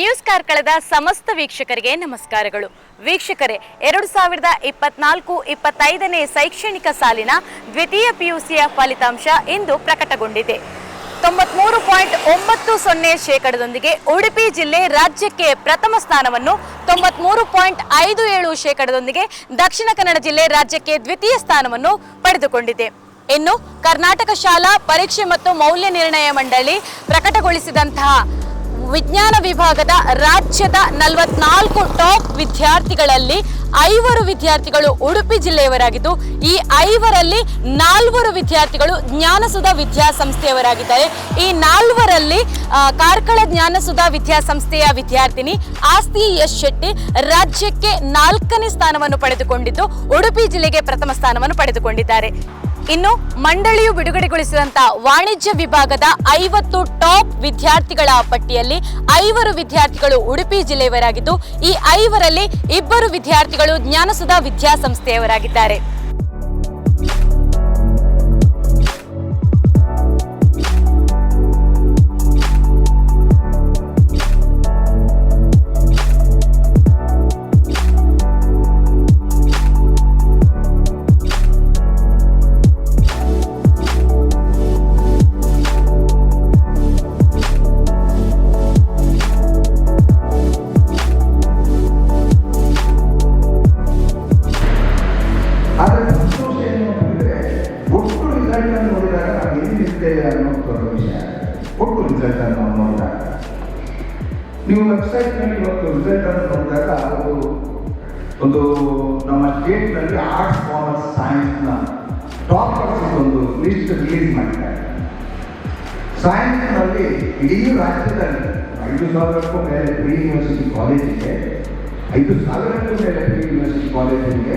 News ಕಾರ್ಕಳದ ಸಮಸ್ತ ವೀಕ್ಷಕರಿಗೆ ನಮಸ್ಕಾರಗಳು. ವೀಕ್ಷಕರೇ, ಎರಡು ಸಾವಿರದ ಇಪ್ಪತ್ನಾಲ್ಕು ಇಪ್ಪತ್ತೈದನೇ ಶೈಕ್ಷಣಿಕ ಸಾಲಿನ ದ್ವಿತೀಯ ಪಿಯುಸಿಯ ಫಲಿತಾಂಶ ಇಂದು ಪ್ರಕಟಗೊಂಡಿದೆ. ತೊಂಬತ್ಮೂರು ಪಾಯಿಂಟ್ ಒಂಬತ್ತು ಸೊನ್ನೆ ಶೇಕಡದೊಂದಿಗೆ ಉಡುಪಿ ಜಿಲ್ಲೆ ರಾಜ್ಯಕ್ಕೆ ಪ್ರಥಮ ಸ್ಥಾನವನ್ನು ತೊಂಬತ್ಮೂರು ಪಾಯಿಂಟ್ ಐದು ಏಳು ಶೇಕಡದೊಂದಿಗೆ ದಕ್ಷಿಣ ಕನ್ನಡ ಜಿಲ್ಲೆ ರಾಜ್ಯಕ್ಕೆ ದ್ವಿತೀಯ ಸ್ಥಾನವನ್ನು ಪಡೆದುಕೊಂಡಿದೆ. ಇನ್ನು ಕರ್ನಾಟಕ ಶಾಲಾ ಪರೀಕ್ಷೆ ಮತ್ತು ಮೌಲ್ಯ ನಿರ್ಣಯ ಮಂಡಳಿ ಪ್ರಕಟಗೊಳಿಸಿದಂತಹ ವಿಜ್ಞಾನ ವಿಭಾಗದ ರಾಜ್ಯದ ನಲವತ್ನಾಲ್ಕು ಟಾಪ್ ವಿದ್ಯಾರ್ಥಿಗಳಲ್ಲಿ ಐವರು ವಿದ್ಯಾರ್ಥಿಗಳು ಉಡುಪಿ ಜಿಲ್ಲೆಯವರಾಗಿದ್ದು, ಈ ಐವರಲ್ಲಿ ನಾಲ್ವರು ವಿದ್ಯಾರ್ಥಿಗಳು ಜ್ಞಾನಸುಧ ವಿದ್ಯಾಸಂಸ್ಥೆಯವರಾಗಿದ್ದಾರೆ. ಈ ನಾಲ್ವರಲ್ಲಿ ಕಾರ್ಕಳ ಜ್ಞಾನಸುಧ ವಿದ್ಯಾಸಂಸ್ಥೆಯ ವಿದ್ಯಾರ್ಥಿನಿ ಆಸ್ತಿ ಎಸ್ ಶೆಟ್ಟಿ ರಾಜ್ಯಕ್ಕೆ ನಾಲ್ಕನೇ ಸ್ಥಾನವನ್ನು ಪಡೆದುಕೊಂಡಿದ್ದು, ಉಡುಪಿ ಜಿಲ್ಲೆಗೆ ಪ್ರಥಮ ಸ್ಥಾನವನ್ನು ಪಡೆದುಕೊಂಡಿದ್ದಾರೆ. ಇನ್ನು ಮಂಡಳಿಯು ಬಿಡುಗಡೆಗೊಳಿಸಿದಂತ ವಾಣಿಜ್ಯ ವಿಭಾಗದ ಐವತ್ತು ಟಾಪ್ ವಿದ್ಯಾರ್ಥಿಗಳ ಪಟ್ಟಿಯಲ್ಲಿ ಐವರು ವಿದ್ಯಾರ್ಥಿಗಳು ಉಡುಪಿ ಜಿಲ್ಲೆಯವರಾಗಿದ್ದು, ಈ ಐವರಲ್ಲಿ ಇಬ್ಬರು ವಿದ್ಯಾರ್ಥಿಗಳು ಜ್ಞಾನಸದ ವಿದ್ಯಾಸಂಸ್ಥೆಯವರಾಗಿದ್ದಾರೆ. ಸೈನ್ಸ್ನಲ್ಲಿ ಇಡೀ ರಾಜ್ಯದಲ್ಲಿ ಐದು ಸಾವಿರಕ್ಕೂ ಮೇಲೆ ಪ್ರೀ ಯೂನಿವರ್ಸಿಟಿ ಕಾಲೇಜಿಗೆ ಐದು ಸಾವಿರಕ್ಕೂ ಮೇಲೆ ಪ್ರೀ ಯೂನಿವರ್ಸಿಟಿ ಕಾಲೇಜಿಗೆ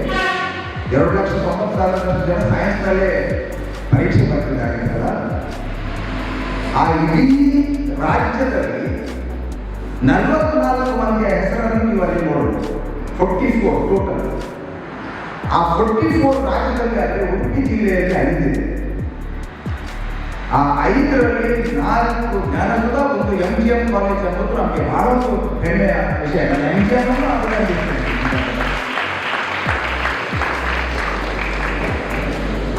ಎರಡು ಲಕ್ಷ ತೊಂಬತ್ತು ಸಾವಿರದಷ್ಟು ಜನ ಸೈನ್ಸ್ನಲ್ಲೇ ಪರೀಕ್ಷೆ ಬರ್ತಿದ್ದಾರೆ ಅಂತಲ್ಲ ಆ ಇಡೀ ರಾಜ್ಯದಲ್ಲಿ ನಲವತ್ನಾಲ್ಕು ಮಂದಿಯ ಹೆಸರನ್ನು ನೀವು ಅಲ್ಲಿ ನೋಡಬಹುದು ಫೋರ್ಟಿ ಫೋರ್ ಟೋಟಲ್ ಆ ಫೋರ್ಟಿ ಫೋರ್ ರಾಜ್ಯದಲ್ಲಿ ಆದರೆ ಉಡುಪಿ ಜಿಲ್ಲೆಯಲ್ಲಿ ಐದಿದೆ. ಆ ಐದರಲ್ಲಿ ನಾಲ್ಕು ಜ್ಞಾನದ ಒಂದು ಎಂ ಜಿ ಎಂ ಕಾಲೇಜ್ ಅನ್ನೋದು ನಮಗೆ ಬಹಳ ಒಂದು ಹೆಮ್ಮೆಯ ವಿಷಯ. ಎಂ ಜಿ ಎಂ ಅನ್ನು ಅದರಲ್ಲಿ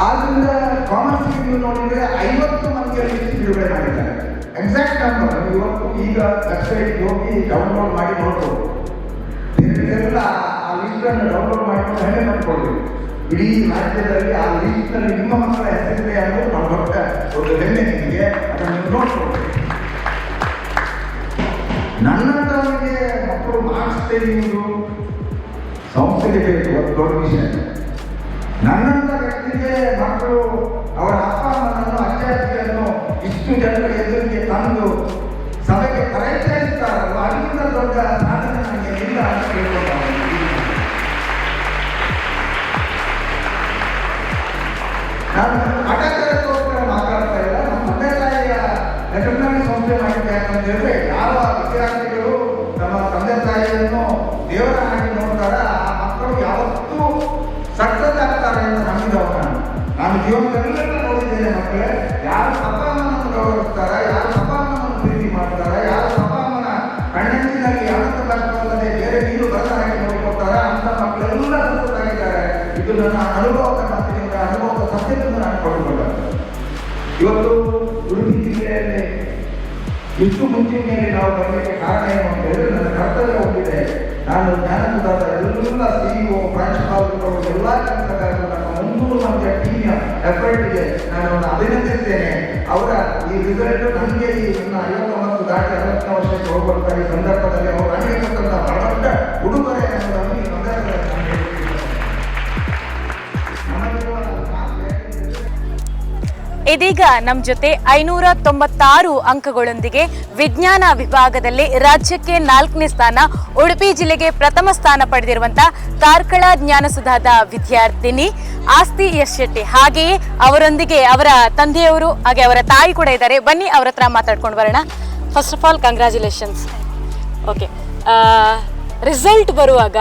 ಆದ್ರಿಂದ ಕಾಮರ್ಸ್ ನೀವು ನೋಡಿದ್ರೆ ಐವತ್ತು ಮಂದಿಯಲ್ಲಿ ಬಿಡುಗಡೆ ಮಾಡಿದ್ದಾರೆ. ಎಕ್ಸಾಕ್ಟ್ ನಂಬರ್ ಇವತ್ತು ಈಗ ವೆಬ್ಸೈಟ್ ಹೋಗಿ ಡೌನ್ಲೋಡ್ ಮಾಡಿ ನೋಡ್ಬೋದು. ಆ ಲಿಸ್ಟ್ ಅನ್ನು ಡೌನ್ಲೋಡ್ ಮಾಡಿಕೊಂಡು ಹೆಮ್ಮೆ ಮಾಡ್ಕೊಳ್ಬೇಕು ಇಡೀ ರಾಜ್ಯದಲ್ಲಿ ಆ ಲಿಸ್ಟ್ ನಿಮ್ಮ ಮಕ್ಕಳ ಹೆಸರಿದೆ ಅದು ದೊಡ್ಡ ವಿಷಯ. ನನ್ನಂತ ವ್ಯಕ್ತಿಗೆ ಮಕ್ಕಳು, ಅವರ ಅಪ್ಪ ಅಮ್ಮನನ್ನು ಅಜ್ಜಿಯನ್ನು ಇಷ್ಟು ಜನರ ಎದುರಿಗೆ ತಂದು ಸಭೆಗೆ ಪರಿಚಯಿಸ್ತಾರಲ್ಲ ಅಲ್ಲಿಂದ ದೊಡ್ಡ ಸಾಧನೆ ನನಗೆ ಇಲ್ಲ ಅಂತ ಕೇಳ್ಕೊಂಡು ನಾನು ಮಾತಾಡ್ತಾ ಇಲ್ಲ. ನಮ್ಮ ತಂದೆ ತಾಯಿಯ ಹೆಸರಿನಲ್ಲಿ ಸಂಸ್ಥೆ ಮಾಡಿದ್ದೆ ಯಾಕಂತ ಯಾವ ವಿದ್ಯಾರ್ಥಿಗಳು ನಮ್ಮ ತಂದೆ ತಾಯಿಯನ್ನು ದೇವರ ಹಾಗೆ ನೋಡ್ತಾರ? ಮಕ್ಕಳು ಯಾವತ್ತೂ ಸಕ್ಸಸ್ ಆಗ್ತಾರೆ ಅಂತ ನಂಬಿದವ ನಾನು ನಾನು ಜೀವನದಲ್ಲೆಲ್ಲ ನೋಡಿದ್ದೇನೆ ಮಕ್ಕಳೇ, ಯಾರು ಅಪ್ಪ ಅಮ್ಮನನ್ನು ಗೌರವಿಸ್ತಾರ ಯಾರು ಅಪ್ಪ ಅಮ್ಮನನ್ನು ಪ್ರೀತಿ ಮಾಡ್ತಾರೆ, ಯಾರು ಅಪ್ಪ ಅಮ್ಮನ ಕಣ್ಣಂಚಿನಲ್ಲಿ ಯಾವತ್ತೂ ಕಷ್ಟವಲ್ಲದೆ ಬೇರೆ ನೀರು ಬರದ ಹಾಗೆ ನೋಡಿಕೊಳ್ತಾರೆ ಅಂತ ಮಕ್ಕಳೆಲ್ಲ ಸಕ್ಸಸ್ ಆಗಿದ್ದಾರೆ ಇದು ನನ್ನ ಅನುಭವದ ಮಾತಿನಿಂದ ಅನುಭವದ ಸತ್ಯದಿಂದ ನಾನು ಪಡೆದುಕೊಂಡೆ ಇವತ್ತು ಉಡುಪಿ ಜಿಲ್ಲೆಯಲ್ಲಿ ಇಷ್ಟು ಮುಂಚಿನಲ್ಲಿ ನಾವು ಬರಲಿಕ್ಕೆ ಕಾರಣ ಏನು ಅಂತ ಹೇಳಿದ್ರೆ ನನ್ನ ಕರ್ತವ್ಯ ಹೊಂದಿದೆ ನಾನು ಜ್ಞಾನ ಸಿಇಒ ಪ್ರಾಂಶುಪಾಲರು ಎಲ್ಲ ಕೆಲಸಗಾರರು ನಮ್ಮ ಮುನ್ನೂರು ಮಂದಿಯ ಟೀಮಿನ ಎಫರ್ಟ್ಗೆ ನಾನು ಅವನ್ನ ಅಭಿನಂದಿಸ್ತೇನೆ ಅವರ ಈ ರಿಸಲ್ಟ್ ನನಗೆ ಈ ನನ್ನ ಐವತ್ತೊಂಬತ್ತು ದಾಟಿ ಅರವತ್ತನೇ ವರ್ಷಕ್ಕೆ ಹೋಗ್ಬರ್ತಾರೆ ಈ ಸಂದರ್ಭದಲ್ಲಿ ಅವರು ನನಗೆ ಕೊಟ್ಟಂಥ ಬಹಳ ದೊಡ್ಡ ಉಡುಗೊರೆ ಅನ್ನೋದನ್ನು ಇದೀಗ ನಮ್ಮ ಜೊತೆ ಐನೂರ ತೊಂಬತ್ತಾರು ಅಂಕಗಳೊಂದಿಗೆ ವಿಜ್ಞಾನ ವಿಭಾಗದಲ್ಲಿ ರಾಜ್ಯಕ್ಕೆ ನಾಲ್ಕನೇ ಸ್ಥಾನ ಉಡುಪಿ ಜಿಲ್ಲೆಗೆ ಪ್ರಥಮ ಸ್ಥಾನ ಪಡೆದಿರುವಂತಹ ಕಾರ್ಕಳ ಜ್ಞಾನಸುಧಾದ ವಿದ್ಯಾರ್ಥಿನಿ ಆಸ್ತಿ ಯಶ್ ಶೆಟ್ಟಿ ಹಾಗೆಯೇ ಅವರೊಂದಿಗೆ ಅವರ ತಂದೆಯವರು ಹಾಗೆ ಅವರ ತಾಯಿ ಕೂಡ ಇದ್ದಾರೆ. ಬನ್ನಿ ಅವರ ಹತ್ರ ಮಾತಾಡ್ಕೊಂಡು ಬರೋಣ. First of all congratulations okay result ಬರುವಾಗ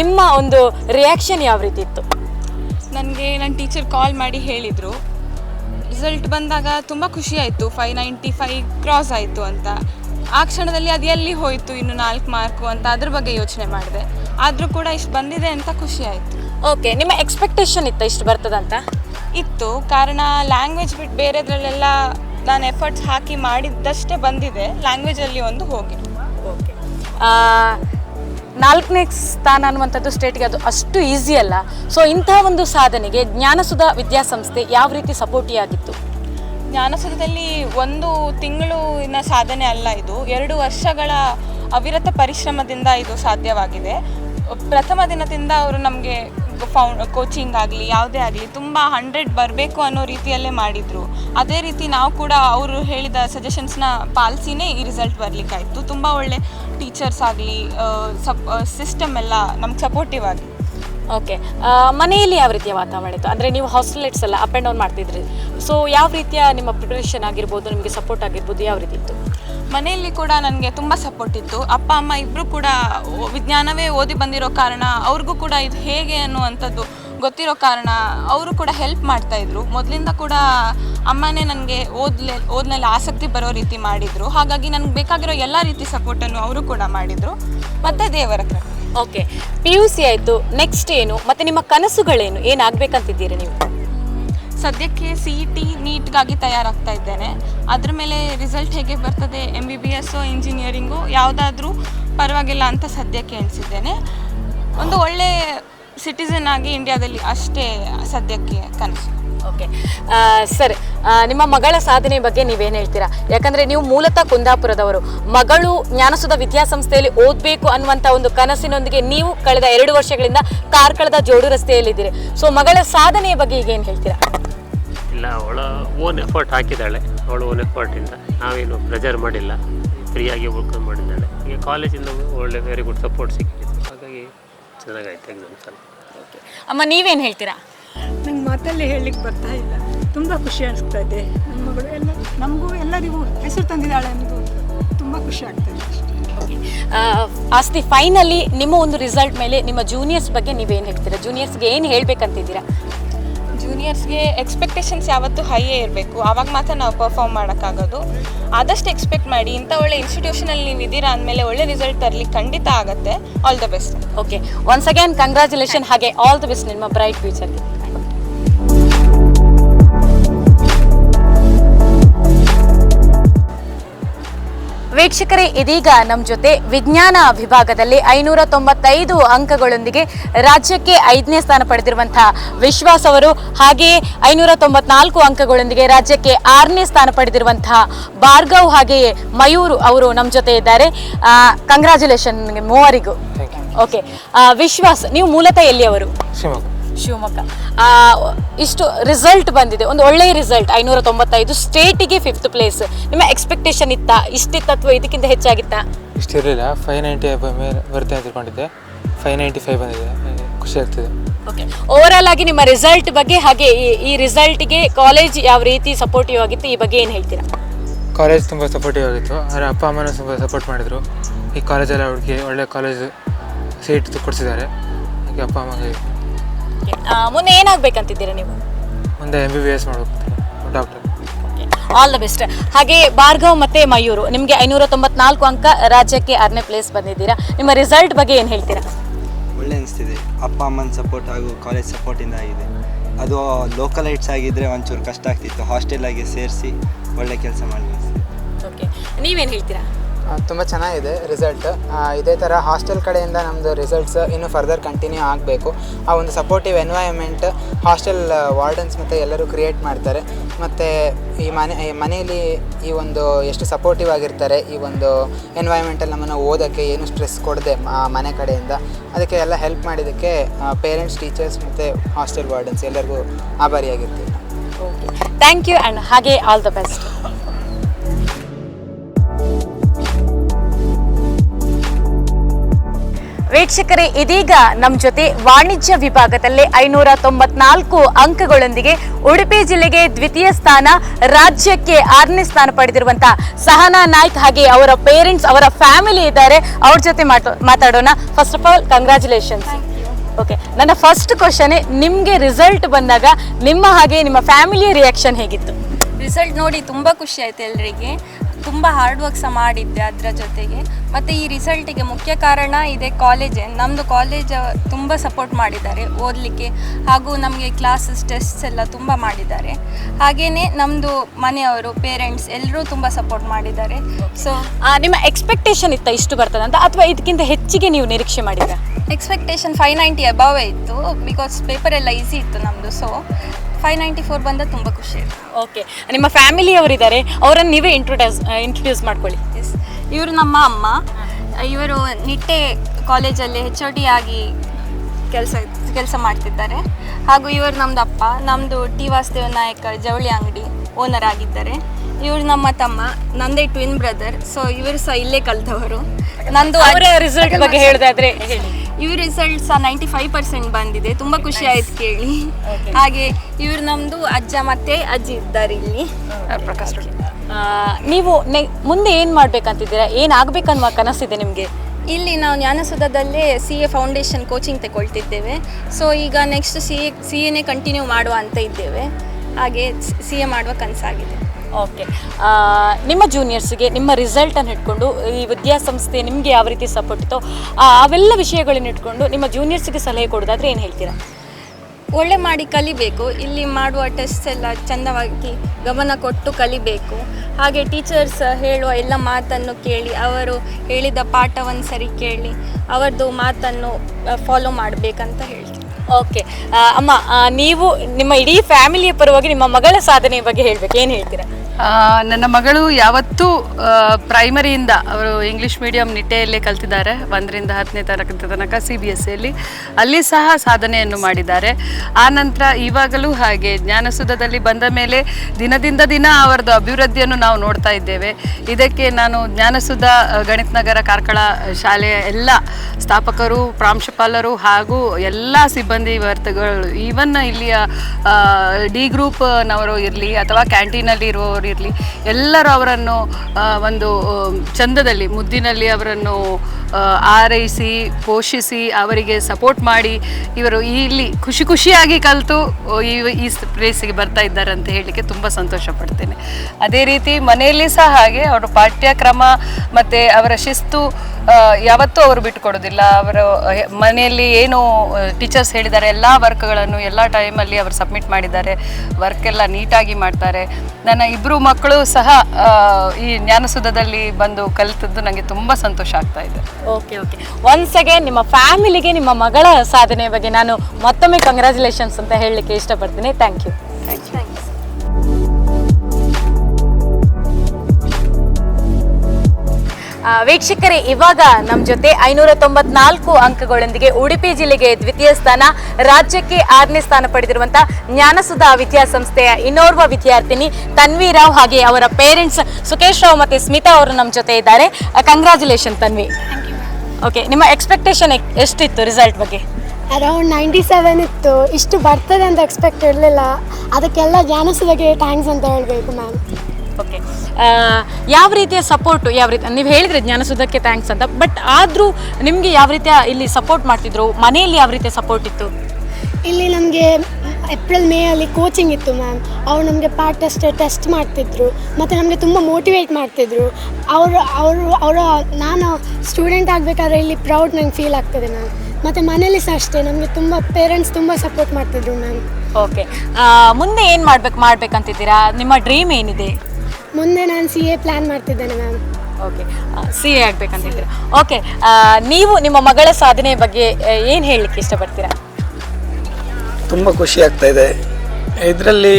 ನಿಮ್ಮ ಒಂದು ರಿಯಾಕ್ಷನ್ ಯಾವ ರೀತಿ ಇತ್ತು? ನನಗೆ ನನ್ನ ಟೀಚರ್ ಕಾಲ್ ಮಾಡಿ ಹೇಳಿದರು. ರಿಸಲ್ಟ್ ಬಂದಾಗ ತುಂಬ ಖುಷಿ ಆಯಿತು. ಫೈವ್ ನೈಂಟಿ ಫೈವ್ ಕ್ರಾಸ್ ಆಯಿತು ಅಂತ. ಆ ಕ್ಷಣದಲ್ಲಿ ಅದು ಎಲ್ಲಿ ಹೋಯಿತು? ಇನ್ನು ನಾಲ್ಕು ಮಾರ್ಕು ಅಂತ ಅದ್ರ ಬಗ್ಗೆ ಯೋಚನೆ ಮಾಡಿದೆ. ಆದರೂ ಕೂಡ ಇಷ್ಟು ಬಂದಿದೆ ಅಂತ ಖುಷಿ ಆಯಿತು. ಓಕೆ ನಿಮ್ಮ ಎಕ್ಸ್ಪೆಕ್ಟೇಷನ್ ಇತ್ತು ಇಷ್ಟು ಬರ್ತದಂತ? ಇತ್ತು. ಕಾರಣ ಲ್ಯಾಂಗ್ವೇಜ್ ಬಿಟ್ಟು ಬೇರೆದ್ರಲ್ಲೆಲ್ಲ ನಾನು ಎಫರ್ಟ್ಸ್ ಹಾಕಿ ಮಾಡಿದ್ದಷ್ಟೇ ಬಂದಿದೆ. ಲ್ಯಾಂಗ್ವೇಜಲ್ಲಿ ಒಂದು ಹೋಗಿ. ಓಕೆ ನಾಲ್ಕನೇ ಸ್ಥಾನ ಅನ್ನುವಂಥದ್ದು ಸ್ಟೇಟ್ಗೆ ಅದು ಅಷ್ಟು ಈಸಿ ಅಲ್ಲ. ಸೊ ಇಂತಹ ಒಂದು ಸಾಧನೆಗೆ ಜ್ಞಾನಸುಧ ವಿದ್ಯಾಸಂಸ್ಥೆ ಯಾವ ರೀತಿ ಸಪೋರ್ಟಿ ಆಗಿತ್ತು? ಜ್ಞಾನಸುಧದಲ್ಲಿ ಒಂದು ತಿಂಗಳಿನ ಸಾಧನೆ ಅಲ್ಲ ಇದು. ಎರಡು ವರ್ಷಗಳ ಅವಿರತ ಪರಿಶ್ರಮದಿಂದ ಇದು ಸಾಧ್ಯವಾಗಿದೆ. ಪ್ರಥಮ ದಿನದಿಂದ ಅವರು ನಮಗೆ ಫೌಂಡ್ ಕೋಚಿಂಗ್ ಆಗಲಿ, ಯಾವುದೇ ಆಗಲಿ ತುಂಬ ಹಂಡ್ರೆಡ್ ಬರಬೇಕು ಅನ್ನೋ ರೀತಿಯಲ್ಲೇ ಮಾಡಿದರು. ಅದೇ ರೀತಿ ನಾವು ಕೂಡ ಅವರು ಹೇಳಿದ ಸಜೆಷನ್ಸ್ನ ಪಾಲಿಸಿನೇ ಈ ರಿಸಲ್ಟ್ ಬರಲಿಕ್ಕಾಯಿತು. ತುಂಬ ಒಳ್ಳೆ ಟೀಚರ್ಸ್ ಆಗಲಿ ಸಪ್ ಸಿಸ್ಟಮ್ ಎಲ್ಲ ನಮ್ಗೆ ಸಪೋರ್ಟಿವ್ ಆಗಿ. ಓಕೆ ಮನೆಯಲ್ಲಿ ಯಾವ ರೀತಿಯ ವಾತಾವರಣ ಇತ್ತು? ಅಂದರೆ ನೀವು ಹಾಸ್ಟೆಲೇಟ್ಸ್ ಎಲ್ಲ ಅಪ್ ಆ್ಯಂಡ್ ಡೌನ್ ಮಾಡ್ತಿದ್ರಿ. ಸೊ ಯಾವ ರೀತಿಯ ನಿಮ್ಮ ಪ್ರಿಪ್ರೇಷನ್ ಆಗಿರ್ಬೋದು, ನಿಮಗೆ ಸಪೋರ್ಟ್ ಆಗಿರ್ಬೋದು, ಯಾವ ರೀತಿ ಇತ್ತು? ಮನೆಯಲ್ಲಿ ಕೂಡ ನನಗೆ ತುಂಬ ಸಪೋರ್ಟ್ ಇತ್ತು. ಅಪ್ಪ, ಅಮ್ಮ ಇಬ್ಬರು ಕೂಡ ವಿಜ್ಞಾನವೇ ಓದಿ ಬಂದಿರೋ ಕಾರಣ, ಅವ್ರಿಗೂ ಕೂಡ ಇದು ಹೇಗೆ ಅನ್ನುವಂಥದ್ದು ಗೊತ್ತಿರೋ ಕಾರಣ ಅವರು ಕೂಡ ಹೆಲ್ಪ್ ಮಾಡ್ತಾಯಿದ್ರು ಮೊದಲಿಂದ ಕೂಡ ಅಮ್ಮನೇ ನನಗೆ ಓದ್ಲೆ, ಓದ್ನಲ್ಲಿ ಆಸಕ್ತಿ ಬರೋ ರೀತಿ ಮಾಡಿದರು. ಹಾಗಾಗಿ ನನಗೆ ಬೇಕಾಗಿರೋ ಎಲ್ಲ ರೀತಿ ಸಪೋರ್ಟನ್ನು ಅವರು ಕೂಡ ಮಾಡಿದರು. ಮತ್ತು ದೇವರ ಓಕೆ ಪಿ ಯು ಸಿ ಆಯಿತು. ನೆಕ್ಸ್ಟ್ ಏನು? ಮತ್ತು ನಿಮ್ಮ ಕನಸುಗಳೇನು? ಏನಾಗಬೇಕಂತಿದ್ದೀರಿ ನೀವು? ಸದ್ಯಕ್ಕೆ ಸಿ ಇ ಟಿ ನೀಟ್ಗಾಗಿ ತಯಾರಾಗ್ತಾ ಇದ್ದೇನೆ. ಅದ್ರ ಮೇಲೆ ರಿಸಲ್ಟ್ ಹೇಗೆ ಬರ್ತದೆ M B B S engineering ಯಾವುದಾದ್ರೂ ಪರವಾಗಿಲ್ಲ ಅಂತ ಸದ್ಯಕ್ಕೆ ಎಣಿಸಿದ್ದೇನೆ. ಒಂದು ಒಳ್ಳೆ ಸಿಟಿಸನ್ ಆಗಿ ಇಂಡಿಯಾದಲ್ಲಿ ಅಷ್ಟೇ ಸದ್ಯಕ್ಕೆ ಕನಸು. Okay sir. ನಿಮ್ಮ ಮಗಳ ಸಾಧನೆ ಬಗ್ಗೆ ನೀವೇನು ಹೇಳ್ತೀರಾ? ಯಾಕಂದರೆ ನೀವು ಮೂಲತಃ ಕುಂದಾಪುರದವರು. ಮಗಳು ಜ್ಞಾನಸುಧ ವಿದ್ಯಾಸಂಸ್ಥೆಯಲ್ಲಿ ಓದಬೇಕು ಅನ್ನುವಂಥ ಒಂದು ಕನಸಿನೊಂದಿಗೆ ನೀವು ಕಳೆದ ಎರಡು ವರ್ಷಗಳಿಂದ ಕಾರ್ಕಳದ ಜೋಡು ರಸ್ತೆಯಲ್ಲಿದ್ದೀರಿ. ಸೊ ಮಗಳ ಸಾಧನೆಯ ಬಗ್ಗೆ ಈಗ ಏನು ಹೇಳ್ತೀರಾ? ಇಲ್ಲ ಅವಳ ಓನ್ ಎಫರ್ಟ್ ಹಾಕಿದ್ದಾಳೆ. ಅವಳು ಓನ್ ಎಫರ್ಟಿಂದ ನಾವೇನು ಪ್ರೆಜರ್ ಮಾಡಿಲ್ಲ. ಫ್ರೀಯಾಗಿ ಉಳ್ಕೊಂಡು ಮಾಡಿದ್ದಾಳೆ. ಈಗ ಕಾಲೇಜಿಂದ ಒಳ್ಳೆ ವೆರಿ ಗುಡ್ ಸಪೋರ್ಟ್ ಸಿಕ್ಕಿತ್ತು ಹಾಗಾಗಿ ಚೆನ್ನಾಗಾಯ್ತು ಅಮ್ಮ ನೀವೇನು ಹೇಳ್ತೀರಾ? ನಂಗೆ ಮಾತಲ್ಲಿ ಹೇಳಲಿಕ್ಕೆ ಬರ್ತಾ ಇಲ್ಲ. ತುಂಬ ಖುಷಿ ಅನಿಸ್ತಾ ಇದೆ. ನನ್ನ ಮಗಳು ಎಲ್ಲ ನಮಗೂ ಎಲ್ಲರಿಗೂ ಹೆಸರು ತಂದಿದ್ದಾಳೆ ಅನ್ನೋದು ತುಂಬ ಖುಷಿ ಆಗ್ತದೆ ಇದೆ. ಆಸ್ತಿ ಫೈನಲಿ ನಿಮ್ಮ ಒಂದು ರಿಸಲ್ಟ್ ಮೇಲೆ ನಿಮ್ಮ ಜೂನಿಯರ್ಸ್ ಬಗ್ಗೆ ನೀವೇನು ಹೇಳ್ತೀರಾ? ಜೂನಿಯರ್ಸ್ಗೆ ಏನು ಹೇಳಬೇಕಂತಿದ್ದೀರಾ? ಜೂನಿಯರ್ಸ್ಗೆ ಎಕ್ಸ್ಪೆಕ್ಟೇಷನ್ಸ್ ಯಾವತ್ತೂ ಹೈಯೇ ಇರಬೇಕು. ಆವಾಗ ಮಾತ್ರ ನಾವು ಪರ್ಫಾರ್ಮ್ ಮಾಡೋಕ್ಕಾಗೋದು. ಆದಷ್ಟು ಎಕ್ಸ್ಪೆಕ್ಟ್ ಮಾಡಿ. ಇಂಥ ಒಳ್ಳೆ ಇನ್ಸ್ಟಿಟ್ಯೂಷನಲ್ಲಿ ನೀವು ಇದ್ದೀರಾ ಅಂದಮೇಲೆ ಒಳ್ಳೆ ರಿಸಲ್ಟ್ ತರಲಿಕ್ಕೆ ಖಂಡಿತ ಆಗುತ್ತೆ. All the best okay once again congratulation ಹಾಗೆ ಆಲ್ ದ ಬೆಸ್ಟ್ ನಿಮ್ಮ ಬ್ರೈಟ್ ಫ್ಯೂಚರ್ಗೆ ವೀಕ್ಷಕರೇ ಇದೀಗ ನಮ್ಮ ಜೊತೆ ವಿಜ್ಞಾನ ವಿಭಾಗದಲ್ಲಿ ಐನೂರ ತೊಂಬತ್ತೈದು ಅಂಕಗಳೊಂದಿಗೆ ರಾಜ್ಯಕ್ಕೆ ಐದನೇ ಸ್ಥಾನ ಪಡೆದಿರುವಂತಹ ವಿಶ್ವಾಸ್ ಅವರು ಹಾಗೆಯೇ ಐನೂರ ತೊಂಬತ್ನಾಲ್ಕು ಅಂಕಗಳೊಂದಿಗೆ ರಾಜ್ಯಕ್ಕೆ ಆರನೇ ಸ್ಥಾನ ಪಡೆದಿರುವಂತಹ ಭಾರ್ಗವ್ ಹಾಗೆಯೇ ಮಯೂರು ಅವರು ನಮ್ಮ ಜೊತೆ ಇದ್ದಾರೆ. ಕಂಗ್ರ್ಯಾಚುಲೇಷನ್ ಮೂವರಿಗೂ. ಓಕೆ ವಿಶ್ವಾಸ್ ನೀವು ಮೂಲತಃ ಎಲ್ಲಿಯವರು? ಶಿವಮೊಗ್ಗ. ಶಿವಮೊಗ್ಗ. ಇಷ್ಟು ರಿಸಲ್ಟ್ ಬಂದಿದೆ. ಒಂದು ಒಳ್ಳೆಯ ರಿಸಲ್ಟ್ ಐನೂರ ತೊಂಬತ್ತೈದು ಸ್ಟೇಟಿಗೆ ಫಿಫ್ತ್ ಪ್ಲೇಸ್ ನಿಮ್ಮ ಎಕ್ಸ್ಪೆಕ್ಟೇಷನ್ ಇತ್ತಾ? ಇಷ್ಟಿತ್ತು ಅಥವಾ ಇದಕ್ಕಿಂತ ಹೆಚ್ಚಾಗಿತ್ತಾ? ಇಷ್ಟಿರಲಿಲ್ಲ ಫೈವ್ ನೈಂಟಿ ಬರ್ತೇನೆ ಬರುತ್ತೆ ಅಂತ ತಿಳ್ಕೊಂಡಿದ್ದೆ. ಫೈವ್ ನೈಂಟಿ ಫೈವ್ ಬಂದಿದೆ ಖುಷಿ ಆಗ್ತಿದೆ. ಓಕೆ ಓವರಾಲ್ ಆಗಿ ನಿಮ್ಮ ರಿಸಲ್ಟ್ ಬಗ್ಗೆ ಹಾಗೆ ಈ- ಈ ರಿಸಲ್ಟ್ಗೆ ಕಾಲೇಜ್ ಯಾವ ರೀತಿ ಸಪೋರ್ಟಿವ್ ಆಗಿತ್ತು? ಈ ಬಗ್ಗೆ ಏನು ಹೇಳ್ತೀರಾ? ಕಾಲೇಜ್ ತುಂಬ ಸಪೋರ್ಟಿವ್ ಆಗಿತ್ತು. ಅವರ ಅಪ್ಪ ಅಮ್ಮನೂ ತುಂಬ ಸಪೋರ್ಟ್ ಮಾಡಿದರು. ಈ ಕಾಲೇಜಲ್ಲಿ ಹುಡುಗಿ ಒಳ್ಳೆ ಕಾಲೇಜ್ ಸೀಟ್ ಕೊಡಿಸಿದ್ದಾರೆ. ಹಾಗೆ ಅಪ್ಪ ಅಮ್ಮಗೆ ಆ, ಮುಂದೆ ಏನಾಗಬೇಕಂತಿದ್ದೀರಾ ನೀವು? ಮುಂದೆ ಎಂ ಬಿ ಬಿ ಎಸ್ ಮಾಡಬೇಕು ಡಾಕ್ಟರ್. ಆಲ್ ದ ಬೆಸ್ಟ್ ಹಾಗೆ ಭಾರ್ಗವ್ ಮತ್ತೆ ಮಯೂರು ನಿಮಗೆ ಐನೂರ ತೊಂಬತ್ನಾಲ್ಕು ಅಂಕ ರಾಜ್ಯಕ್ಕೆ ಆರನೇ ಪ್ಲೇಸ್ ಬಂದಿದ್ದೀರಾ. ನಿಮ್ಮ ರಿಸಲ್ಟ್ ಬಗ್ಗೆ ಏನು ಹೇಳ್ತೀರಾ? ಒಳ್ಳೆ ಅನಿಸ್ತಿದೆ. ಅಪ್ಪ ಅಮ್ಮನ ಸಪೋರ್ಟ್ ಹಾಗೂ ಕಾಲೇಜ್ ಸಪೋರ್ಟಿಂದ ಆಗಿದೆ. ಅದು ಲೋಕಲ್ ಐಟ್ಸ್ ಆಗಿದ್ದರೆ ಒಂಚೂರು ಕಷ್ಟ ಆಗ್ತಿತ್ತು. ಹಾಸ್ಟೆಲಾಗಿ ಸೇರಿಸಿ ಒಳ್ಳೆ ಕೆಲಸ ಮಾಡಿ ಓಕೆ ನೀವೇನು ಹೇಳ್ತೀರಾ? ತುಂಬ ಚೆನ್ನಾಗಿದೆ ರಿಸಲ್ಟ್ ಇದೇ ಥರ ಹಾಸ್ಟೆಲ್ ಕಡೆಯಿಂದ ನಮ್ಮದು ರಿಸಲ್ಟ್ಸ್ ಇನ್ನೂ ಫರ್ದರ್ ಕಂಟಿನ್ಯೂ ಆಗಬೇಕು. ಆ ಒಂದು ಸಪೋರ್ಟಿವ್ ಎನ್ವೈರ್ಮೆಂಟ್ ಹಾಸ್ಟೆಲ್ ವಾರ್ಡನ್ಸ್ ಮತ್ತು ಎಲ್ಲರೂ ಕ್ರಿಯೇಟ್ ಮಾಡ್ತಾರೆ. ಮತ್ತು ಈ ಮನೆ, ಈ ಮನೆಯಲ್ಲಿ ಈ ಒಂದು ಎಷ್ಟು ಸಪೋರ್ಟಿವ್ ಆಗಿರ್ತಾರೆ, ಈ ಒಂದು ಎನ್ವೈರ್ಮೆಂಟಲ್ಲಿ ನಮ್ಮನ್ನು ಓದೋಕ್ಕೆ ಏನು ಸ್ಟ್ರೆಸ್ ಕೊಡದೆ ಮನೆ ಕಡೆಯಿಂದ. ಅದಕ್ಕೆ ಎಲ್ಲ ಹೆಲ್ಪ್ ಮಾಡಿದ್ದಕ್ಕೆ ಪೇರೆಂಟ್ಸ್ ಟೀಚರ್ಸ್ ಮತ್ತು ಹಾಸ್ಟೆಲ್ ವಾರ್ಡನ್ಸ್ ಎಲ್ಲರಿಗೂ ಆಭಾರಿಯಾಗಿರ್ತೀವಿ. ಓಕೆ ಥ್ಯಾಂಕ್ ಯು ಆ್ಯಂಡ್ ಹಾಗೆ ಆಲ್ ದ ಬೆಸ್ಟ್ ವೀಕ್ಷಕರೇ ಇದೀಗ ನಮ್ಮ ಜೊತೆ ವಾಣಿಜ್ಯ ವಿಭಾಗದಲ್ಲಿ ಐನೂರ ತೊಂಬತ್ನಾಲ್ಕು ಅಂಕಗಳೊಂದಿಗೆ ಉಡುಪಿ ಜಿಲ್ಲೆಗೆ ದ್ವಿತೀಯ ಸ್ಥಾನ ರಾಜ್ಯಕ್ಕೆ ಆರನೇ ಸ್ಥಾನ ಪಡೆದಿರುವಂತಹ ಸಹನಾ ನಾಯ್ಕ್ ಹಾಗೆ ಅವರ ಪೇರೆಂಟ್ಸ್ ಅವರ ಫ್ಯಾಮಿಲಿ ಇದ್ದಾರೆ. ಅವ್ರ ಜೊತೆ ಮಾತು ಮಾತಾಡೋಣ. First of all congratulations okay ನನ್ನ ಫಸ್ಟ್ ಕ್ವಶನ್ ನಿಮಗೆ ರಿಸಲ್ಟ್ ಬಂದಾಗ ನಿಮ್ಮ ಹಾಗೆ ನಿಮ್ಮ ಫ್ಯಾಮಿಲಿಯ ರಿಯಾಕ್ಷನ್ ಹೇಗಿತ್ತು? ರಿಸಲ್ಟ್ ನೋಡಿ ತುಂಬ ಖುಷಿ ಆಯ್ತು ಎಲ್ಲರಿಗೆ ತುಂಬ ಹಾರ್ಡ್ ವರ್ಕ್ ಸಹ ಮಾಡಿದ್ದೆ ಅದರ ಜೊತೆಗೆ. ಮತ್ತು ಈ ರಿಸಲ್ಟಿಗೆ ಮುಖ್ಯ ಕಾರಣ ಇದೆ ಕಾಲೇಜೇ ನಮ್ಮದು ಕಾಲೇಜ್ ತುಂಬ ಸಪೋರ್ಟ್ ಮಾಡಿದ್ದಾರೆ ಓದಲಿಕ್ಕೆ. ಹಾಗೂ ನಮಗೆ ಕ್ಲಾಸಸ್ ಟೆಸ್ಟ್ಸ್ ಎಲ್ಲ ತುಂಬ ಮಾಡಿದ್ದಾರೆ. ಹಾಗೆಯೇ ನಮ್ಮದು ಮನೆಯವರು ಪೇರೆಂಟ್ಸ್ ಎಲ್ಲರೂ ತುಂಬ ಸಪೋರ್ಟ್ ಮಾಡಿದ್ದಾರೆ. ಸೊ ನಿಮ್ಮ ಎಕ್ಸ್ಪೆಕ್ಟೇಷನ್ ಇತ್ತ ಇಷ್ಟು ಬರ್ತದೆ ಅಂತ? ಅಥವಾ ಇದಕ್ಕಿಂತ ಹೆಚ್ಚಿಗೆ ನೀವು ನಿರೀಕ್ಷೆ ಮಾಡಿದ್ರಾ? ಎಕ್ಸ್ಪೆಕ್ಟೇಷನ್ ಫೈವ್ ನೈಂಟಿ ಅಬವ್ ಇತ್ತು. ಬಿಕಾಸ್ ಪೇಪರ್ ಎಲ್ಲ ಈಸಿ ಇತ್ತು ನಮ್ಮದು ಸೊ ಫೈವ್ ನೈಂಟಿ ಫೋರ್ ಬಂದ ತುಂಬ ಖುಷಿ ಇದೆ ಓಕೆ ನಿಮ್ಮ ಫ್ಯಾಮಿಲಿ ಅವರಿದ್ದಾರೆ ಅವರನ್ನು ನೀವೇ ಇಂಟ್ರೊಡ್ಯೂಸ್ ಇಂಟ್ರೊಡ್ಯೂಸ್ ಮಾಡ್ಕೊಳ್ಳಿ. ಎಸ್ ಇವರು ನಮ್ಮ ಅಮ್ಮ. ಇವರು ನಿಟ್ಟೆ ಕಾಲೇಜಲ್ಲಿ ಹೆಚ್ ಒ ಡಿ ಆಗಿ ಕೆಲಸ ಕೆಲಸ ಮಾಡ್ತಿದ್ದಾರೆ. ಹಾಗೂ ಇವರು ನಮ್ಮದು ಅಪ್ಪ ನಮ್ಮದು ಟಿ ವಾಸುದೇವ ನಾಯಕ ಜವಳಿ ಅಂಗಡಿ ಓನರ್ ಆಗಿದ್ದಾರೆ. ಇವರು ನಮ್ಮ ತಮ್ಮ ನಂದೇ ಟ್ವಿನ್ ಬ್ರದರ್ ಸೊ ಇವರು ಸಹ ಇಲ್ಲೇ ಕಲ್ತವರು ನಂದು ಅವರ ರಿಸಲ್ಟ್ ಬಗ್ಗೆ ಹೇಳೋದಾದ್ರೆ ಹೇಳಿ. ಇವ್ರ ರಿಸಲ್ಟ್ ಸಹ ನೈಂಟಿ ಫೈವ್ ಪರ್ಸೆಂಟ್ ಬಂದಿದೆ. ತುಂಬ ಖುಷಿ ಆಯ್ತು ಕೇಳಿ. ಹಾಗೆ ಇವ್ರು ನಮ್ಮದು ಅಜ್ಜ ಮತ್ತೆ ಅಜ್ಜಿ ಇದ್ದಾರೆ ಇಲ್ಲಿ. ಆ, ನೀವು ನೆ- ಮುಂದೆ ಏನು ಮಾಡ್ಬೇಕಂತಿದ್ದೀರಾ? ಏನು ಆಗ್ಬೇಕನ್ನುವ ಕನಸಿದೆ ನಿಮಗೆ? ಇಲ್ಲಿ ನಾವು ಜ್ಞಾನಸುಧದಲ್ಲೇ ಸಿ ಎ ಫೌಂಡೇಶನ್ ಕೋಚಿಂಗ್ ತಗೊಳ್ತಿದ್ದೇವೆ. ಸೊ ಈಗ ನೆಕ್ಸ್ಟ್ ಸಿ ಎ ಸಿ ಎನೇ ಕಂಟಿನ್ಯೂ ಮಾಡುವ ಅಂತ ಇದ್ದೇವೆ. ಹಾಗೆ ಸಿ ಎ ಮಾಡುವ ಕನಸಾಗಿದೆ. ಓಕೆ ನಿಮ್ಮ ಜೂನಿಯರ್ಸ್ಗೆ ನಿಮ್ಮ ರಿಸಲ್ಟನ್ನು ಇಟ್ಕೊಂಡು ಈ ವಿದ್ಯಾಸಂಸ್ಥೆ ನಿಮಗೆ ಯಾವ ರೀತಿ ಸಪೋರ್ಟ್ ಇತ್ತೋ ಅವೆಲ್ಲ ವಿಷಯಗಳನ್ನ ಇಟ್ಕೊಂಡು ನಿಮ್ಮ ಜೂನಿಯರ್ಸ್ಗೆ ಸಲಹೆ ಕೊಡೋದಾದ್ರೆ ಏನು ಹೇಳ್ತೀರಾ? ಒಳ್ಳೆ ಮಾಡಿ ಕಲಿಬೇಕು. ಇಲ್ಲಿ ಮಾಡುವ ಟೆಸ್ಟ್ ಎಲ್ಲ ಚಂದವಾಗಿ ಗಮನ ಕೊಟ್ಟು ಕಲಿಬೇಕು. ಹಾಗೆ ಟೀಚರ್ಸ್ ಹೇಳುವ ಎಲ್ಲ ಮಾತನ್ನು ಕೇಳಿ ಅವರು ಹೇಳಿದ ಪಾಠವನ್ನು ಸರಿ ಕೇಳಿ ಅವರದು ಮಾತನ್ನು ಫಾಲೋ ಮಾಡಬೇಕಂತ ಹೇಳ್ತೀನಿ ಓಕೆ ಅಮ್ಮ ನೀವು ನಿಮ್ಮ ಇಡೀ ಫ್ಯಾಮಿಲಿಯ ಪರವಾಗಿ ನಿಮ್ಮ ಮಗಳ ಸಾಧನೆ ಬಗ್ಗೆ ಹೇಳ್ಬೇಕು. ಏನು ಹೇಳ್ತೀರಾ? ನನ್ನ ಮಗಳು ಯಾವತ್ತೂ ಪ್ರೈಮರಿಯಿಂದ ಅವರು ಇಂಗ್ಲೀಷ್ ಮೀಡಿಯಂ ನಿಟ್ಟೆಯಲ್ಲೇ ಕಲ್ತಿದ್ದಾರೆ. ಒಂದರಿಂದ ಹತ್ತನೇ ತರಗತಿ ತನಕ ಸಿ ಬಿ ಎಸ್ ಸಿಯಲ್ಲಿ ಅಲ್ಲಿ ಸಹ ಸಾಧನೆಯನ್ನು ಮಾಡಿದ್ದಾರೆ. ಆ ನಂತರ ಇವಾಗಲೂ ಹಾಗೆ ಜ್ಞಾನಸುಧದಲ್ಲಿ ಬಂದ ಮೇಲೆ ದಿನದಿಂದ ದಿನ ಅವರದ್ದು ಅಭಿವೃದ್ಧಿಯನ್ನು ನಾವು ನೋಡ್ತಾ ಇದ್ದೇವೆ. ಇದಕ್ಕೆ ನಾನು ಜ್ಞಾನಸುಧ ಗಣಿತನಗರ ಗಣಿತ ನಗರ, ಕಾರ್ಕಳ ಶಾಲೆಯ ಎಲ್ಲ ಸ್ಥಾಪಕರು, ಪ್ರಾಂಶುಪಾಲರು ಹಾಗೂ ಎಲ್ಲ ಸಿಬ್ಬಂದಿ ವರ್ತಗಳು ಈವನ್ ಇಲ್ಲಿಯ ಡಿ ಗ್ರೂಪ್ನವರು ಇರಲಿ ಅಥವಾ ಕ್ಯಾಂಟೀನಲ್ಲಿ ಇರುವವರು ಇರಲಿ. ಎಲ್ಲರೂ ಅವರನ್ನು ಒಂದು ಚಂದದಲ್ಲಿ, ಮುದ್ದಿನಲ್ಲಿ ಅವರನ್ನು ಆರೈಸಿ, ಪೋಷಿಸಿ, ಅವರಿಗೆ ಸಪೋರ್ಟ್ ಮಾಡಿ, ಇವರು ಇಲ್ಲಿ ಖುಷಿ ಖುಷಿಯಾಗಿ ಕಲಿತು ಈ ಈ ಪ್ಲೇಸಿಗೆ ಬರ್ತಾ ಇದ್ದಾರೆ ಅಂತ ಹೇಳಲಿಕ್ಕೆ ತುಂಬ ಸಂತೋಷ ಪಡ್ತೇನೆ. ಅದೇ ರೀತಿ ಮನೆಯಲ್ಲಿ ಸಹ ಹಾಗೆ, ಅವರ ಪಾಠ್ಯಕ್ರಮ ಮತ್ತು ಅವರ ಶಿಸ್ತು ಯಾವತ್ತೂ ಅವರು ಬಿಟ್ಟುಕೊಡೋದಿಲ್ಲ ಅವರು ಮನೆಯಲ್ಲಿ ಏನು ಟೀಚರ್ಸ್ ಹೇಳಿದ್ದಾರೆ, ಎಲ್ಲ ವರ್ಕ್ಗಳನ್ನು ಎಲ್ಲ ಟೈಮಲ್ಲಿ ಅವರು ಸಬ್ಮಿಟ್ ಮಾಡಿದ್ದಾರೆ. ವರ್ಕ್ ಎಲ್ಲ ನೀಟಾಗಿ ಮಾಡ್ತಾರೆ. ನನ್ನ ಇಬ್ಬರು ಮಕ್ಕಳು ಸಹ ಆ, ಈ ಜ್ಞಾನಸುಧದಲ್ಲಿ ಬಂದು ಕಲಿತದ್ದು ನನಗೆ ತುಂಬ ಸಂತೋಷ ಆಗ್ತಾ ಇದೆ. ಓಕೆ ಓಕೆ ಒನ್ಸ್ ಅಗೇನ್ ನಿಮ್ಮ ಫ್ಯಾಮಿಲಿಗೆ ನಿಮ್ಮ ಮಗಳ ಸಾಧನೆ ಬಗ್ಗೆ ನಾನು ಮತ್ತೊಮ್ಮೆ ಕಂಗ್ರ್ಯಾಚುಲೇಷನ್ಸ್ ಅಂತ ಹೇಳಲಿಕ್ಕೆ ಇಷ್ಟಪಡ್ತೀನಿ. ಥ್ಯಾಂಕ್ ಯು ಆ, ವೀಕ್ಷಕರೇ ಇವಾಗ ನಮ್ಮ ಜೊತೆ ಐನೂರ ತೊಂಬತ್ನಾಲ್ಕು ಅಂಕಗಳೊಂದಿಗೆ ಉಡುಪಿ ಜಿಲ್ಲೆಗೆ ದ್ವಿತೀಯ ಸ್ಥಾನ ರಾಜ್ಯಕ್ಕೆ ಆರನೇ ಸ್ಥಾನ ಪಡೆದಿರುವಂಥ ಜ್ಞಾನಸುಧಾ ವಿದ್ಯಾಸಂಸ್ಥೆಯ ಇನ್ನೋರ್ವ ವಿದ್ಯಾರ್ಥಿನಿ ತನ್ವಿ ರಾವ್ ಹಾಗೆ ಅವರ ಪೇರೆಂಟ್ಸ್ ಸುಕೇಶ್ ರಾವ್ ಮತ್ತು ಸ್ಮಿತಾ ಅವರು ನಮ್ಮ ಜೊತೆ ಇದ್ದಾರೆ. ಕಂಗ್ರ್ಯಾಚುಲೇಷನ್ ತನ್ವಿ. ಓಕೆ ನಿಮ್ಮ ಎಕ್ಸ್ಪೆಕ್ಟೇಷನ್ ಎಷ್ಟಿತ್ತು ರಿಸಲ್ಟ್ ಬಗ್ಗೆ? ಅರೌಂಡ್ ನೈಂಟಿ ಸೆವೆನ್ ಇತ್ತು. ಇಷ್ಟು ಬರ್ತದೆ ಅಂತ ಎಕ್ಸ್ಪೆಕ್ಟ್ ಇರಲಿಲ್ಲ. ಅದಕ್ಕೆಲ್ಲ ಜ್ಞಾನಸುಧಗೆ ಥ್ಯಾಂಕ್ಸ್ ಅಂತ ಹೇಳಬೇಕು ಮ್ಯಾಮ್ ಓಕೆ. ಯಾವ ರೀತಿಯ ಸಪೋರ್ಟು ಯಾವ ರೀತಿ ನೀವು ಹೇಳಿದ್ರೆ ಜ್ಞಾನಸುದಕ್ಕೆ ಥ್ಯಾಂಕ್ಸ್ ಅಂತ ಬಟ್ ಆದರೂ ನಿಮಗೆ ಯಾವ ರೀತಿಯ ಇಲ್ಲಿ ಸಪೋರ್ಟ್ ಮಾಡ್ತಿದ್ರು? ಮನೆಯಲ್ಲಿ ಯಾವ ರೀತಿಯ ಸಪೋರ್ಟ್ ಇತ್ತು? ಇಲ್ಲಿ ನಮಗೆ ಏಪ್ರಿಲ್ ಮೇ ಅಲ್ಲಿ ಕೋಚಿಂಗ್ ಇತ್ತು ಮ್ಯಾಮ್ ಅವ್ರು ನಮಗೆ ಪಾರ್ಟ್ ಟೆಸ್ಟ್ ಟೆಸ್ಟ್ ಮಾಡ್ತಿದ್ರು. ಮತ್ತು ನಮಗೆ ತುಂಬ ಮೋಟಿವೇಟ್ ಮಾಡ್ತಿದ್ರು. ಅವರು ಅವರು ಅವರ ನಾನು ಸ್ಟೂಡೆಂಟ್ ಆಗಬೇಕಾದ್ರೆ ಇಲ್ಲಿ ಪ್ರೌಡ್ ನಂಗೆ ಫೀಲ್ ಆಗ್ತದೆ ಮ್ಯಾಮ್ ಮತ್ತು ಮನೇಲಿ ಸಹ ಅಷ್ಟೇ ನಮಗೆ ತುಂಬ ಪೇರೆಂಟ್ಸ್ ತುಂಬ ಸಪೋರ್ಟ್ ಮಾಡ್ತಿದ್ರು ಮ್ಯಾಮ್ ಓಕೆ ಮುಂದೆ ಏನು ಮಾಡ್ಬೇಕು ಮಾಡ್ಬೇಕಂತಿದ್ದೀರಾ? ನಿಮ್ಮ ಡ್ರೀಮ್ ಏನಿದೆ? ಮುಂದೆ ನಾನು ಸಿ ಎ ಪ್ಲ್ಯಾನ್ ಮಾಡ್ತಿದ್ದೇನೆ ಮ್ಯಾಮ್ ಓಕೆ ಸಿ ಎ ಆಗ್ಬೇಕಂತಿದ್ದೀರಾ? ಓಕೆ ನೀವು ನಿಮ್ಮ ಮಗಳ ಸಾಧನೆ ಬಗ್ಗೆ ಏನು ಹೇಳಲಿಕ್ಕೆ ಇಷ್ಟಪಡ್ತೀರಾ? ತುಂಬ ಖುಷಿ ಆಗ್ತಾ ಇದೆ. ಇದರಲ್ಲಿ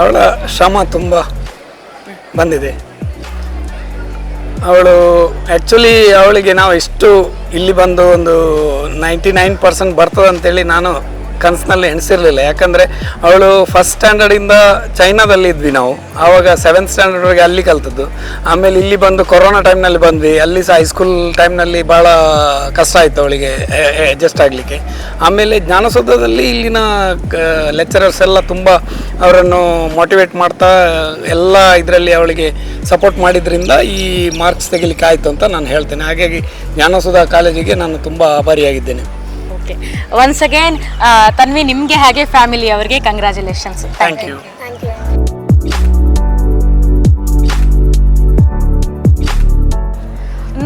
ಅವಳ ಶ್ರಮ ತುಂಬ ಬಂದಿದೆ. ಅವಳು ಆ್ಯಕ್ಚುಲಿ ಅವಳಿಗೆ ನಾವು ಇಷ್ಟು ಇಲ್ಲಿ ಬಂದು ಒಂದು ನೈಂಟಿ ನೈನ್ ಪರ್ಸೆಂಟ್ ಬರ್ತದಂತೇಳಿ ನಾನು ಕನಸಿನಲ್ಲಿ ಎಣಿಸಿರಲಿಲ್ಲ. ಯಾಕಂದರೆ ಅವಳು ಫಸ್ಟ್ ಸ್ಟ್ಯಾಂಡರ್ಡಿಂದ ಚೈನಾದಲ್ಲಿ ಇದ್ವಿ ನಾವು. ಆವಾಗ ಸೆವೆಂತ್ ಸ್ಟ್ಯಾಂಡರ್ಡ್ವರೆಗೆ ಅಲ್ಲಿ ಕಲ್ತದ್ದು. ಆಮೇಲೆ ಇಲ್ಲಿ ಬಂದು ಕೊರೋನಾ ಟೈಮ್ನಲ್ಲಿ ಬಂದ್ವಿ. ಅಲ್ಲಿ ಸಹ ಹೈಸ್ಕೂಲ್ ಟೈಮ್ನಲ್ಲಿ ಭಾಳ ಕಷ್ಟ ಆಯಿತು ಅವಳಿಗೆ ಅಡ್ಜಸ್ಟ್ ಆಗಲಿಕ್ಕೆ. ಆಮೇಲೆ ಜ್ಞಾನಸೌಧದಲ್ಲಿ ಇಲ್ಲಿನ ಲೆಕ್ಚರರ್ಸ್ ಎಲ್ಲ ತುಂಬ ಅವರನ್ನು ಮೋಟಿವೇಟ್ ಮಾಡ್ತಾ, ಎಲ್ಲ ಇದರಲ್ಲಿ ಅವಳಿಗೆ ಸಪೋರ್ಟ್ ಮಾಡಿದ್ರಿಂದ ಈ ಮಾರ್ಕ್ಸ್ ತೆಗಿಲಿಕ್ಕೆ ಆಯಿತು ಅಂತ ನಾನು ಹೇಳ್ತೇನೆ. ಹಾಗಾಗಿ ಜ್ಞಾನಸೌಧ ಕಾಲೇಜಿಗೆ ನಾನು ತುಂಬ ಆಭಾರಿಯಾಗಿದ್ದೇನೆ. ಓಕೆ. ಒನ್ಸ್ ಅಗೇನ್ ತನ್ವಿ ನಿಮಗೆ ಹಾಗೆ ಫ್ಯಾಮಿಲಿ ಅವರಿಗೆ ಕಂಗ್ರ್ಯಾಚುಲೇಷನ್ಸ್ ಥ್ಯಾಂಕ್ ಯು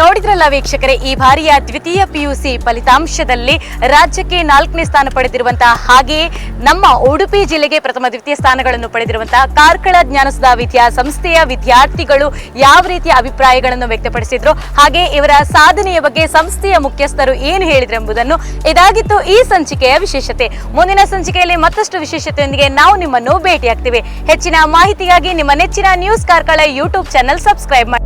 ನೋಡಿದ್ರಲ್ಲ ವೀಕ್ಷಕರೇ, ಈ ಬಾರಿಯ ದ್ವಿತೀಯ ಪಿಯುಸಿ ಫಲಿತಾಂಶದಲ್ಲಿ ರಾಜ್ಯಕ್ಕೆ ನಾಲ್ಕನೇ ಸ್ಥಾನ ಪಡೆದಿರುವಂತಹ ಹಾಗೆಯೇ ನಮ್ಮ ಉಡುಪಿ ಜಿಲ್ಲೆಗೆ ಪ್ರಥಮ ದ್ವಿತೀಯ ಸ್ಥಾನಗಳನ್ನು ಪಡೆದಿರುವಂತಹ ಕಾರ್ಕಳ ಜ್ಞಾನಸುಧಾ ವಿದ್ಯಾಸಂಸ್ಥೆಯ ವಿದ್ಯಾರ್ಥಿಗಳು ಯಾವ ರೀತಿಯ ಅಭಿಪ್ರಾಯಗಳನ್ನು ವ್ಯಕ್ತಪಡಿಸಿದ್ರು, ಹಾಗೆ ಇವರ ಸಾಧನೆಯ ಬಗ್ಗೆ ಸಂಸ್ಥೆಯ ಮುಖ್ಯಸ್ಥರು ಏನು ಹೇಳಿದ್ರು ಎಂಬುದನ್ನು ಇದಾಗಿತ್ತು ಈ ಸಂಚಿಕೆಯ ವಿಶೇಷತೆ. ಮುಂದಿನ ಸಂಚಿಕೆಯಲ್ಲಿ ಮತ್ತಷ್ಟು ವಿಶೇಷತೆಯೊಂದಿಗೆ ನಾವು ನಿಮ್ಮನ್ನು ಭೇಟಿಯಾಗ್ತೀವಿ. ಹೆಚ್ಚಿನ ಮಾಹಿತಿಗಾಗಿ ನಿಮ್ಮ ನೆಚ್ಚಿನ news Karkala YouTube channel subscribe ಮಾಡಿ.